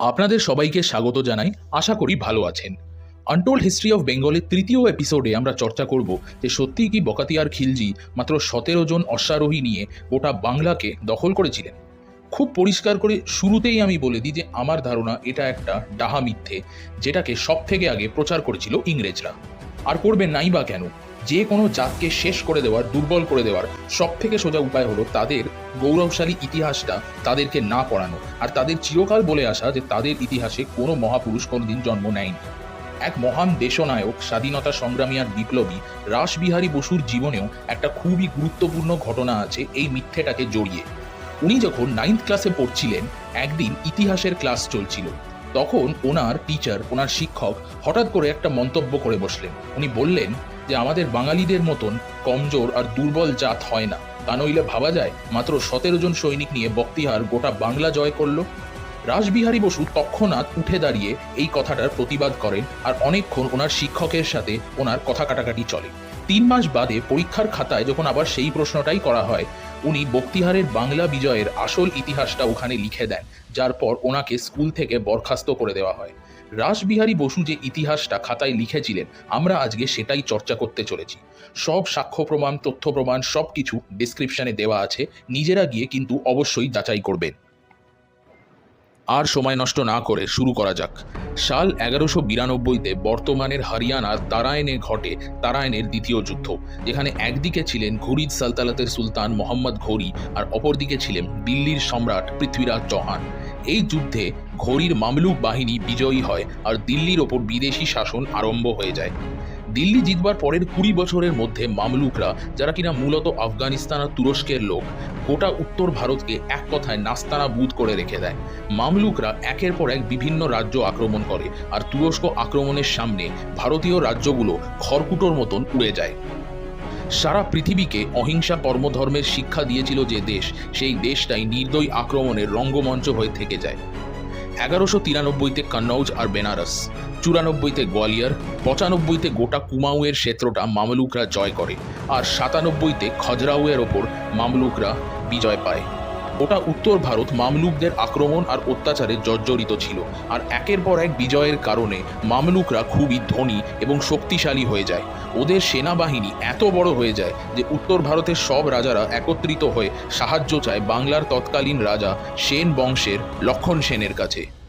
আপনাদের সবাইকে স্বাগত জানাই। আশা করি ভালো আছেন। আনটোল্ড হিস্ট্রি অফ বেঙ্গলের তৃতীয় এপিসোডে আমরা চর্চা করব যে সত্যিই কি বকাতিয়ার খিলজি মাত্র সতেরো জন অশ্বারোহী নিয়ে গোটা বাংলাকে দখল করেছিলেন? খুব পরিষ্কার করে শুরুতেই আমি বলে দিই যে আমার ধারণা এটা একটা ডাহা মিথ্যে, যেটাকে সব থেকে আগে প্রচার করেছিল ইংরেজরা। আর করবে নাই বা কেন? যে কোনো জাতকে শেষ করে দেওয়ার, দুর্বল করে দেওয়ার সব থেকে সোজা উপায় হলো তাদের গৌরবশালী ইতিহাসটা তাদেরকে না পড়ানো। আর তাদের চিরকাল বলে আসা যে তাদের ইতিহাসে কোনো মহাপুরুষ কোনোদিন জন্ম নেয়নি। এক মহান দেশনায়ক, স্বাধীনতা সংগ্রামী আর বিপ্লবী রাসবিহারী বসুর জীবনেও একটা খুবই গুরুত্বপূর্ণ ঘটনা আছে এই মিথ্যেটাকে জড়িয়ে। উনি যখন নাইন্থ ক্লাসে পড়ছিলেন, একদিন ইতিহাসের ক্লাস চলছিল। তখন ওনার টিচার ওনার শিক্ষক হঠাৎ করে একটা মন্তব্য করে বসলেন। উনি বললেন যে আমাদের বাঙালিদের মতন কমজোর আর দুর্বল জাত হয় না। তা নইলে ভাবা যায়, মাত্র সতেরো জন সৈনিক নিয়ে বক্তিহার গোটা বাংলা জয় করল? রাসবিহারী বসু তৎক্ষণাৎ উঠে দাঁড়িয়ে এই কথাটার প্রতিবাদ করেন আর অনেকক্ষণ ওনার শিক্ষকের সাথে ওনার কথা কাটাকাটি চলে। তিন মাস বাদে পরীক্ষার খাতায় যখন আবার সেই প্রশ্নটাই করা হয় উনি বক্তিহারের বাংলা বিজয়ের আসল ইতিহাসটা ওখানে লিখে দেন, যার পর ওনাকে স্কুল থেকে বরখাস্ত করে দেওয়া হয়। রাসবিহারী বসু যে ইতিহাসটা খাতায় লিখেছিলেন, আমরা আজকে সেটাই চর্চা করতে চলেছি। সব সাক্ষ্য প্রমাণ, তথ্য প্রমাণ সব কিছু ডিসক্রিপশানে দেওয়া আছে, নিজেরা গিয়ে কিন্তু অবশ্যই যাচাই করবেন। আর সময় নষ্ট না করে শুরু করা যাক। সাল এগারোশো বিরানব্বইতে বর্তমানের হরিয়ানার তারায়নে ঘটে তারায়নের দ্বিতীয় যুদ্ধ, যেখানে একদিকে ছিলেন ঘুরিদ সালতালাতের সুলতান মোহাম্মদ ঘোরি আর অপরদিকে ছিলেন দিল্লির সম্রাট পৃথ্বীরাজ চৌহান। এই যুদ্ধে ঘোরির মামলুক বাহিনী বিজয়ী হয় আর দিল্লির ওপর বিদেশি শাসন আরম্ভ হয়ে যায়। দিল্লি জিতবার পরের কুড়ি বছরের মধ্যে মামলুকরা, যারা কিনা মূলত আফগানিস্তান আর তুরস্কের লোক, গোটা উত্তর ভারতকে এক কথায় নাস্তানা বুধ করে রেখে দেয়। মামলুকরা একের পর এক বিভিন্ন রাজ্য আক্রমণ করে আর তুরস্ক আক্রমণের সামনে ভারতীয় রাজ্যগুলো খড়কুটোর মতন উড়ে যায়। সারা পৃথিবীকে অহিংসা কর্মধর্মের শিক্ষা দিয়েছিল যে দেশ, সেই দেশটাই নির্দয়ী আক্রমণের রঙ্গমঞ্চ হয়ে থেকে যায়। এগারোশো তিরানব্বইতে কন্নৌজ আর বেনারস, চুরানব্বইতে গোয়ালিয়র, পঁচানব্বইতে গোটা কুমাউয়ের ক্ষেত্রটা মামলুকরা জয় করে, আর সাতানব্বইতে খজরাউয়ের ওপর মামলুকরা বিজয় পায়। গোটা উত্তর ভারত মামলুকদের আক্রমণ আর অত্যাচারে জর্জরিত ছিল। আর একের পর এক বিজয়ের কারণে মামলুকরা খুবই ধনী এবং শক্তিশালী হয়ে যায়। ওদের সেনাবাহিনী এত বড় হয়ে যায় যে উত্তর ভারতের সব রাজারা একত্রিত হয়ে সাহায্য চায় বাংলার তৎকালীন রাজা সেন বংশের লক্ষণ সেনের কাছে।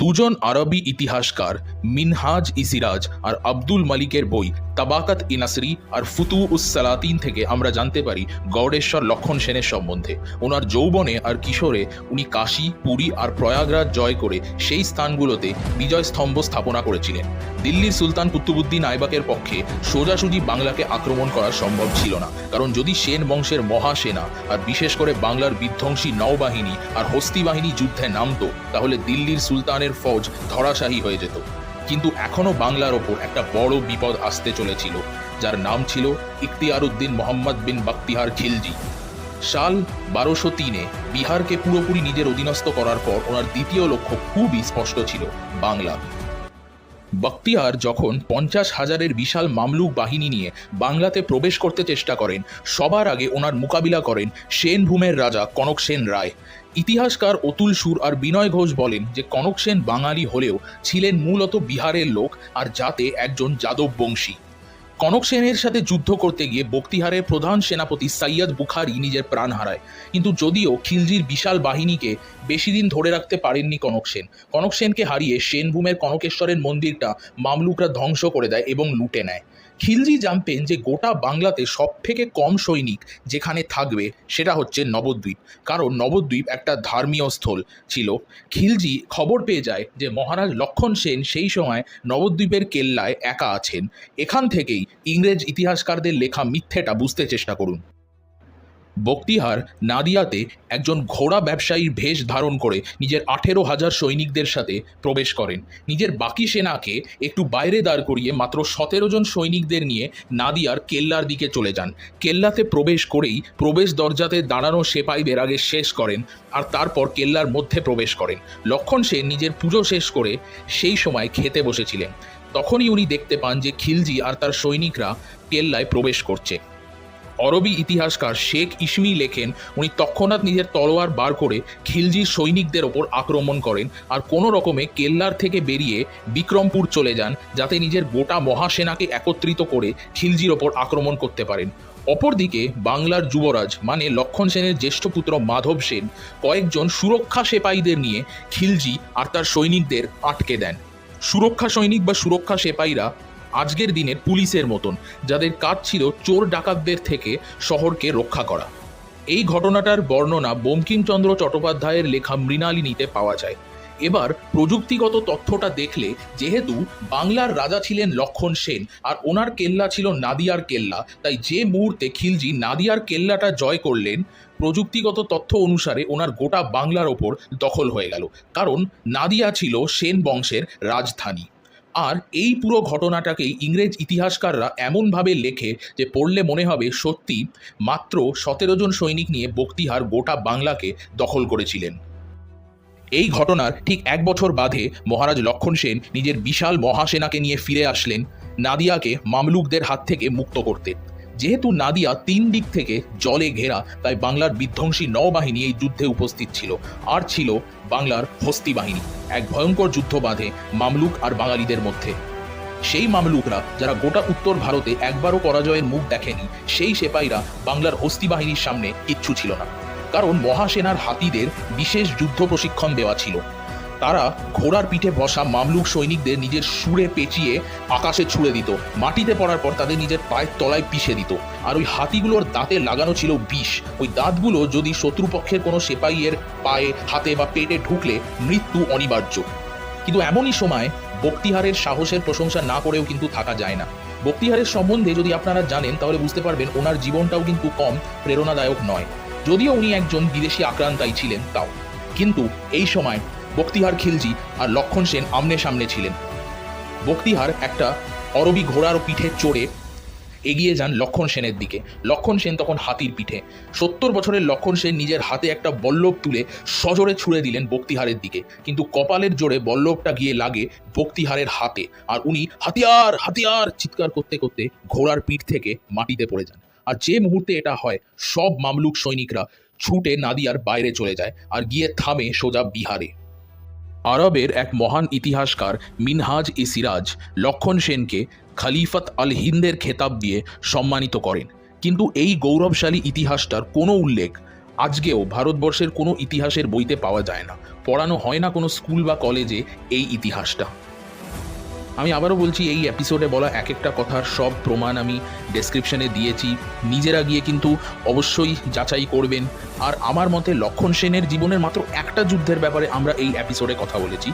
দুজন আরবি ইতিহাসকার, মিনহাজ ইসিরাজ আর আব্দুল মালিকের বই তাবাকাত ইনাসরি আর ফুতু উস সালাতিন থেকে আমরা জানতে পারি গৌড়েশ্বর লক্ষণ সেনের সম্বন্ধে। ওনার যৌবনে আর কিশোরে উনি কাশী, পুরী আর প্রয়াগরাজ জয় করে সেই স্থানগুলোতে বিজয় স্তম্ভ স্থাপনা করেছিলেন। দিল্লির সুলতান কুতুবুদ্দিন আইবাকের পক্ষে সোজাসুজি বাংলাকে আক্রমণ করা সম্ভব ছিল না, কারণ যদি সেন বংশের মহাসেনা আর বিশেষ করে বাংলার বিধ্বংসী নৌবাহিনী আর হস্তি বাহিনী যুদ্ধে নামতো, তাহলে দিল্লির সুলতানের ফৌজ ধরাশাহী হয়ে যেত। কিন্তু এখনও বাংলার ওপর একটা বড় বিপদ আসতে চলেছিল, যার নাম ছিল ইখতিয়ার উদ্দিন মোহাম্মদ বিন বাক্তিহার খিলজি। সাল বারোশো তিনে বিহারকে পুরোপুরি নিজের অধীনস্থ করার পর ওনার দ্বিতীয় লক্ষ্য খুবই স্পষ্ট ছিল, বাংলা। বখতিয়ার যখন পঞ্চাশ হাজারের বিশাল মামলুক বাহিনী নিয়ে বাংলাতে প্রবেশ করতে চেষ্টা করেন, সবার আগে ওনার মোকাবিলা করেন সেন ভূমের রাজা কনক সেন রায়। ইতিহাসকার অতুল সুর আর বিনয় ঘোষ বলেন যে, কনক সেন বাঙালি হলেও ছিলেন মূলত বিহারের লোক আর যাতে একজন যাদব বংশী। কনক সেনের সাথে যুদ্ধ করতে গিয়ে বক্তিহারের প্রধান সেনাপতি সৈয়দ বুখারি নিজের প্রাণ হারায়। কিন্তু যদিও খিলজির বিশাল বাহিনীকে বেশি দিন ধরে রাখতে পারেননি কনক সেন, কনক সেনকে হারিয়ে সেনভূমের কনকেশ্বরের মন্দিরটা মামলুকরা ধ্বংস করে দেয় এবং লুটে নেয়। খিলজি জানতেন যে গোটা বাংলাতে সব থেকে কম সৈনিক যেখানে থাকবে সেটা হচ্ছে নবদ্বীপ। কারণ নবদ্বীপ একটা ধর্মীয় স্থল ছিল। খিলজি খবর পেয়ে যায় যে মহারাজ লক্ষণ সেন সেই সময় নবদ্বীপের কেল্লায় একা আছেন। এখান থেকেই ইংরেজ ইতিহাসকারদের লেখা মিথ্যেটা বুঝতে চেষ্টা করুন। বক্তিহার নাদিয়াতে একজন ঘোড়া ব্যবসায়ীর ভেষ ধারণ করে নিজের আঠেরো হাজার সৈনিকদের সাথে প্রবেশ করেন। নিজের বাকি সেনাকে একটু বাইরে দাঁড় করিয়ে মাত্র সতেরো জন সৈনিকদের নিয়ে নাদিয়ার কেল্লার দিকে চলে যান। কেল্লাতে প্রবেশ করেই প্রবেশ দরজাতে দাঁড়ানো সেপাইদের আগে শেষ করেন আর তারপর কেল্লার মধ্যে প্রবেশ করেন। লক্ষণ সেন নিজের পুজো শেষ করে সেই সময় খেতে বসেছিলেন। তখনই উনি দেখতে পান যে খিলজি আর তার সৈনিকরা কেল্লায় প্রবেশ করছে। অরবি ইতিহাসকার শেখ ইসমি লেখেন, উনি তৎক্ষণাৎ নিজের তলোয়ার বার করে খিলজির সৈনিকদের ওপর আক্রমণ করেন আর কোনো রকমে কেল্লার থেকে বেরিয়ে বিক্রমপুর চলে যান, যাতে নিজের গোটা মহাসেনাকে একত্রিত করে খিলজির ওপর আক্রমণ করতে পারেন। অপরদিকে বাংলার যুবরাজ মানে লক্ষণ সেনের জ্যেষ্ঠ পুত্র মাধব সেন, কয়েকজন সুরক্ষা সেপাইদের নিয়ে খিলজি আর তার সৈনিকদের আটকে দেন। সুরক্ষা সৈনিক বা সুরক্ষা সেপাইরা আজকের দিনের পুলিশের মতন, যাদের কাজ ছিল চোর ডাকাতদের থেকে শহরকে রক্ষা করা। এই ঘটনাটার বর্ণনা বঙ্কিমচন্দ্র চট্টোপাধ্যায়ের লেখা মৃণালিনীতে পাওয়া যায়। এবার প্রযুক্তিগত তথ্যটা দেখলে যেহেতু বাংলার রাজা ছিলেন লক্ষণ সেন আর ওনার কেল্লা ছিল নাদিয়ার কেল্লা, তাই যে মুহূর্তে খিলজি নাদিয়ার কেল্লাটা জয় করলেন, প্রযুক্তিগত তথ্য অনুসারে ওনার গোটা বাংলার ওপর দখল হয়ে গেল। কারণ নাদিয়া ছিল সেন বংশের রাজধানী। আর এই পুরো ঘটনাটাকেই ইংরেজ ইতিহাসকাররা এমনভাবে লেখে যে পড়লে মনে হবে সত্যি মাত্র সতেরো জন সৈনিক নিয়ে বক্তিহার গোটা বাংলাকে দখল করেছিলেন। এই ঘটনার ঠিক এক বছর বাদে মহারাজ লক্ষণ সেন নিজের বিশাল মহাসেনাকে নিয়ে ফিরে আসলেন, নাদিয়াকে মামলুকদের হাত থেকে মুক্ত করতে। যেহেতু নাদিয়া তিন দিক থেকে জলে ঘেরা, তাই বাংলার বিধ্বংসী নৌবাহিনী এই যুদ্ধে উপস্থিত ছিল আর ছিল বাংলার হস্তি বাহিনী, এক ভয়ঙ্কর যুদ্ধ বাঁধে মামলুক আর বাঙালিদের মধ্যে। সেই মামলুকরা, যারা গোটা উত্তর ভারতে একবারও পরাজয়ের মুখ দেখেনি, সেই সেপাইরা বাংলার হস্তি বাহিনীর সামনে কিচ্ছু ছিল না। কারণ মহাসেনার হাতিদের বিশেষ যুদ্ধ প্রশিক্ষণ দেওয়া ছিল। তারা ঘোড়ার পিঠে বসা মামলুক সৈনিকদের নিজের সুরে পেঁচিয়ে আকাশে ছুড়ে দিত। মাটিতে পড়ার পর তাদের নিজের পায়ের তলায় পিষে দিত। আর ওই হাতিগুলোর দাঁতে লাগানো ছিল বিষ। ওই দাঁতগুলো যদি শত্রুপক্ষের কোনো সেপাইয়ের পায়ে, হাতে বা পেটে ঢুকলে মৃত্যু অনিবার্য। কিন্তু এমনই সময় বক্তিহারের সাহসের প্রশংসা না করেও কিন্তু থাকা যায় না। বক্তিহারের সম্বন্ধে যদি আপনারা জানেন, তাহলে বুঝতে পারবেন ওনার জীবনটাও কিন্তু কম প্রেরণাদায়ক নয়। যদিও উনি একজন বিদেশি আক্রান্তাই ছিলেন তাও। কিন্তু এই সময় বক্তিহার খিলজি আর লক্ষণ সেন আমনে সামনে ছিলেন। বক্তিহার একটা অরবি ঘোড়ার পিঠে চড়ে এগিয়ে যান লক্ষণ সেনের দিকে। লক্ষণ সেন তখন হাতির পিঠে। সত্তর বছরের লক্ষণ সেন নিজের হাতে একটা বল্লভ তুলে সজোরে ছুঁড়ে দিলেন বক্তিহারের দিকে। কিন্তু কপালের জোরে বল্লভটা গিয়ে লাগে বক্তিহারের হাতে আর উনি হাতিয়ার হাতিয়ার চিৎকার করতে করতে ঘোড়ার পিঠ থেকে মাটিতে পড়ে যান। আর যে মুহূর্তে এটা হয়, সব মামলুক সৈনিকরা ছুটে নাদিয়ার বাইরে চলে যায় আর গিয়ে থামে সোজা বিহারে। আরবের এক মহান ইতিহাসকার মিনহাজ ই সিরাজ লক্ষণ সেনকে খালিফত আল হিন্দের খেতাব দিয়ে সম্মানিত করেন। কিন্তু এই গৌরবশালী ইতিহাসটার কোনো উল্লেখ আজকেও ভারতবর্ষের কোনো ইতিহাসের বইতে পাওয়া যায় না। পড়ানো হয় না কোনো স্কুল বা কলেজে এই ইতিহাসটা। আমি আবারও বলছি, এই এপিসোডে বলা এক একটা কথার সব প্রমাণ আমি ডেসক্রিপশনে দিয়েছি। নিজেরা গিয়ে কিন্তু অবশ্যই যাচাই করবেন। আর আমার মতে লক্ষণ সেনের জীবনের মাত্র একটা যুদ্ধের ব্যাপারে আমরা এই এপিসোডে কথা বলেছি।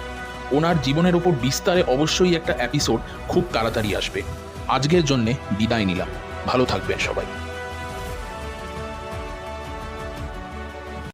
ওনার জীবনের ওপর বিস্তারে অবশ্যই একটা এপিসোড খুব তাড়াতাড়ি আসবে। আজকের জন্যে বিদায় নিলাম। ভালো থাকবেন সবাই।